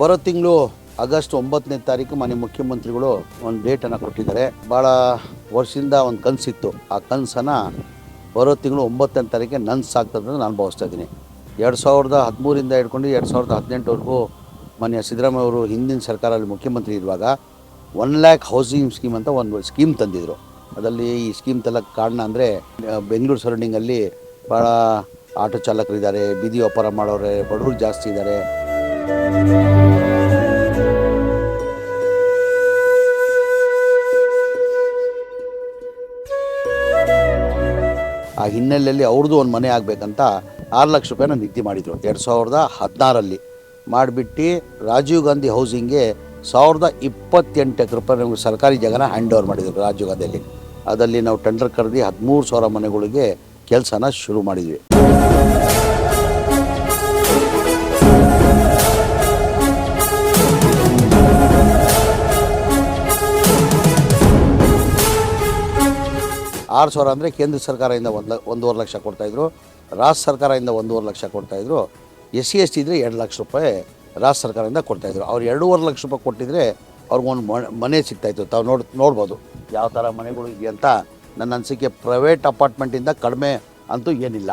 ಬರೋ ತಿಂಗಳು ಆಗಸ್ಟ್ ಒಂಬತ್ತನೇ ತಾರೀಕು ಮನೆ ಮುಖ್ಯಮಂತ್ರಿಗಳು ಒಂದು ಡೇಟನ್ನು ಕೊಟ್ಟಿದ್ದಾರೆ. ಭಾಳ ವರ್ಷದಿಂದ ಒಂದು ಕನಸಿತ್ತು. ಆ ಕನಸನ್ನು ಬರೋ ತಿಂಗಳು ಒಂಬತ್ತನೇ ತಾರೀಕಿಗೆ ನನ್ಸಾಗ್ತದೆ ಅಂತ ನಾನು ಭಾವಿಸ್ತಾ ಇದ್ದೀನಿ. ಎರಡು ಸಾವಿರದ ಹದಿಮೂರಿಂದ ಹಿಡ್ಕೊಂಡು ಎರಡು ಸಾವಿರದ ಹದಿನೆಂಟವರೆಗೂ ಮಾನ್ಯ ಸಿದ್ದರಾಮಯ್ಯ ಅವರು ಹಿಂದಿನ ಸರ್ಕಾರದಲ್ಲಿ ಮುಖ್ಯಮಂತ್ರಿ ಇರುವಾಗ ಒನ್ ಲ್ಯಾಕ್ ಹೌಸಿಂಗ್ ಸ್ಕೀಮ್ ಅಂತ ಒಂದು ಸ್ಕೀಮ್ ತಂದಿದ್ರು. ಅದರಲ್ಲಿ ಈ ಸ್ಕೀಮ್ ತಲಕ್ಕೆ ಕಾರಣ ಅಂದರೆ, ಬೆಂಗಳೂರು ಸರೌಂಡಿಂಗಲ್ಲಿ ಭಾಳ ಆಟೋ ಚಾಲಕರಿದ್ದಾರೆ, ಬೀದಿ ವ್ಯಾಪಾರ ಮಾಡೋರೆ, ಬಡವರು ಜಾಸ್ತಿ ಇದ್ದಾರೆ. ಆ ಹಿನ್ನೆಲೆಯಲ್ಲಿ ಅವ್ರದ್ದು ಒಂದು ಮನೆ ಆಗಬೇಕಂತ ಆರು ಲಕ್ಷ ರೂಪಾಯಿನ ನಿಗದಿ ಮಾಡಿದರು. ಎರಡು ಸಾವಿರದ ಹದಿನಾರಲ್ಲಿ. ಮಾಡಿಬಿಟ್ಟು ರಾಜೀವ್ ಗಾಂಧಿ ಹೌಸಿಂಗ್ಗೆ ಸಾವಿರದ ಇಪ್ಪತ್ತೆಂಟು ಎಕರೆ ರೂಪಾಯಿ ನಮಗೆ ಸರ್ಕಾರಿ ಜಾಗನ ಹ್ಯಾಂಡ್ ಓವರ್ ಮಾಡಿದರು ರಾಜೀವ್ ಗಾಂಧಿಯಲ್ಲಿ. ಅದರಲ್ಲಿ ನಾವು ಟೆಂಡರ್ ಕರೆದು ಹದಿಮೂರು ಸಾವಿರ ಮನೆಗಳಿಗೆ ಕೆಲಸನ ಶುರು ಮಾಡಿದ್ವಿ. ಆರು ಸಾವಿರ ಅಂದರೆ ಕೇಂದ್ರ ಸರ್ಕಾರದಿಂದ ಒಂದು ಒಂದೂವರೆ ಲಕ್ಷ ಕೊಡ್ತಾಯಿದ್ರು. ರಾಜ್ಯ ಸರ್ಕಾರದಿಂದ ಒಂದೂವರೆ ಲಕ್ಷ ಕೊಡ್ತಾಯಿದ್ರು. ಎಸ್ ಸಿ ಎಸ್ ಟಿ ಇದ್ದರೆ ಎರಡು ಲಕ್ಷ ರೂಪಾಯಿ ರಾಜ್ಯ ಸರ್ಕಾರದಿಂದ ಕೊಡ್ತಾಯಿದ್ರು. ಅವ್ರು ಎರಡೂವರೆ ಲಕ್ಷ ರೂಪಾಯಿ ಕೊಟ್ಟಿದ್ರೆ ಅವ್ರಿಗೊಂದು ಮನೆ ಸಿಗ್ತಾಯಿತ್ತು. ತಾವು ನೋಡ್ ನೋಡ್ಬೋದು ಯಾವ ಥರ ಮನೆಗಳು ಇದೆಯಂತ ನನ್ನ ಅನಿಸಿಕೆ ಪ್ರೈವೇಟ್ ಅಪಾರ್ಟ್ಮೆಂಟಿಂದ ಕಡಿಮೆ ಅಂತೂ ಏನಿಲ್ಲ.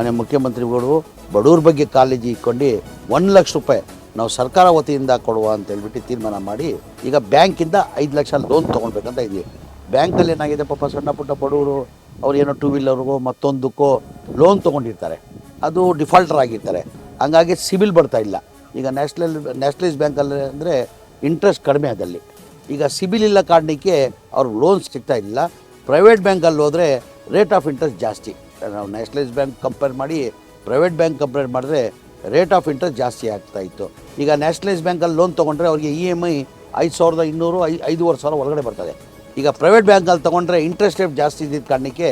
ಮನೆ ಮುಖ್ಯಮಂತ್ರಿಗಳು ಬಡವ್ರ ಬಗ್ಗೆ ಕಾಲೇಜಿ ಇಟ್ಕೊಂಡು ಒಂದು ಲಕ್ಷ ರೂಪಾಯಿ ನಾವು ಸರ್ಕಾರ ವತಿಯಿಂದ ಕೊಡುವ ಅಂತ ಹೇಳ್ಬಿಟ್ಟು ತೀರ್ಮಾನ ಮಾಡಿ, ಈಗ ಬ್ಯಾಂಕಿಂದ ಐದು ಲಕ್ಷ ಲೋನ್ ತೊಗೊಳ್ಬೇಕಂತ ಇದ್ದೀವಿ. ಬ್ಯಾಂಕಲ್ಲಿ ಏನಾಗಿದೆ ಪಾಪ ಸಣ್ಣ ಪುಟ್ಟ ಬಡವರು ಅವ್ರು ಏನೋ ಟೂ ವೀಲರ್ಗೋ ಮತ್ತೊಂದಕ್ಕೋ ಲೋನ್ ತೊಗೊಂಡಿರ್ತಾರೆ. ಅದು ಡಿಫಾಲ್ಟರ್ ಆಗಿರ್ತಾರೆ. ಹಂಗಾಗಿ ಸಿಬಿಲ್ ಬರ್ತಾ ಇಲ್ಲ. ಈಗ ನ್ಯಾಷನಲ್, ನ್ಯಾಷನಲೈಸ್ ಬ್ಯಾಂಕಲ್ಲಿ ಅಂದರೆ ಇಂಟ್ರೆಸ್ಟ್ ಕಡಿಮೆ ಅದಲ್ಲಿ ಈಗ ಸಿಬಿಲ್ ಇಲ್ಲ ಕಾರಣಕ್ಕೆ ಅವ್ರಿಗೆ ಲೋನ್ ಸಿಗ್ತಾ ಇಲ್ಲ. ಪ್ರೈವೇಟ್ ಬ್ಯಾಂಕಲ್ಲಿ ಹೋದರೆ ರೇಟ್ ಆಫ್ ಇಂಟ್ರೆಸ್ಟ್ ಜಾಸ್ತಿ. ನಾವು ನ್ಯಾಷನಲೈಸ್ ಬ್ಯಾಂಕ್ ಕಂಪೇರ್ ಮಾಡಿ ಪ್ರೈವೇಟ್ ಬ್ಯಾಂಕ್ ಕಂಪೇರ್ ಮಾಡಿದ್ರೆ ರೇಟ್ ಆಫ್ ಇಂಟ್ರೆಸ್ಟ್ ಜಾಸ್ತಿ ಆಗ್ತಾ ಇತ್ತು. ಈಗ ನ್ಯಾಷನಲೈಸ್ ಬ್ಯಾಂಕಲ್ಲಿ ಲೋನ್ ತೊಗೊಂಡ್ರೆ ಅವ್ರಿಗೆ ಇ ಎಂ ಐ ಐದು ಸಾವಿರದ ಇನ್ನೂರು, ಐ, ಐದೂವರೆ ಸಾವಿರ ಒಳಗಡೆ ಬರ್ತದೆ. ಈಗ ಪ್ರೈವೇಟ್ ಬ್ಯಾಂಕಲ್ಲಿ ತೊಗೊಂಡ್ರೆ ಇಂಟ್ರೆಸ್ಟ್ ರೇಟ್ ಜಾಸ್ತಿ ಇದ್ದಿದ್ದ ಕಾರಣಕ್ಕೆ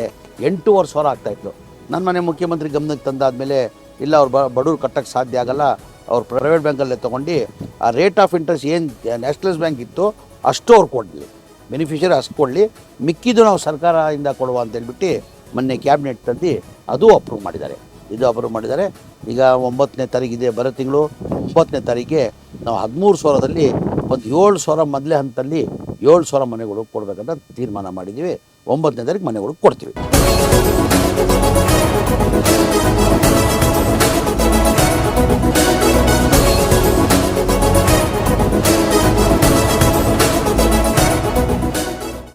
ಎಂಟೂವರೆ ಸಾವಿರ ಆಗ್ತಾಯಿತ್ತು ನನ್ನ ಮನೆ ಮುಖ್ಯಮಂತ್ರಿ ಗಮನಕ್ಕೆ ತಂದಾದಮೇಲೆ ಇಲ್ಲ, ಅವ್ರು ಬ, ಬಡವ್ರು ಕಟ್ಟಕ್ಕೆ ಸಾಧ್ಯ ಆಗಲ್ಲ, ಅವ್ರು ಪ್ರೈವೇಟ್ ಬ್ಯಾಂಕಲ್ಲೇ ತೊಗೊಂಡು ಆ ರೇಟ್ ಆಫ್ ಇಂಟ್ರೆಸ್ಟ್ ಏನು ನ್ಯಾಷನಲೈಸ್ ಬ್ಯಾಂಕ್ ಇತ್ತು ಅಷ್ಟು ಅವ್ರು ಕೊಡಲಿ. ಬೆನಿಫಿಷರಿ ಅಷ್ಟು ಕೊಡಲಿ. ಮಿಕ್ಕಿದ್ದು ನಾವು ಸರ್ಕಾರದಿಂದ ಕೊಡುವ ಅಂತ ಹೇಳ್ಬಿಟ್ಟು ಮೊನ್ನೆ ಕ್ಯಾಬಿನೆಟ್ ತಂದು ಅದು ಅಪ್ರೂವ್ ಮಾಡಿದ್ದಾರೆ. ಇದು ಅಪ್ರೂವ್ ಮಾಡಿದ್ದಾರೆ. ಈಗ ಒಂಬತ್ತನೇ ತಾರೀಕಿದೆ ಬರೋ ತಿಂಗಳು ಒಂಬತ್ತನೇ ತಾರೀಕಿಗೆ ನಾವು ಹದಿಮೂರು ಸಾವಿರದಲ್ಲಿ ಒಂದು ಏಳು ಸಾವಿರ ಮೊದಲೇ ಹಂತದಲ್ಲಿ ಏಳು ಸಾವಿರ ಮನೆಗಳು ಕೊಡಬೇಕಂತ ತೀರ್ಮಾನ ಮಾಡಿದ್ದೀವಿ. ಒಂಬತ್ತನೇ ತಾರೀಕು ಮನೆಗಳು ಕೊಡ್ತೀವಿ.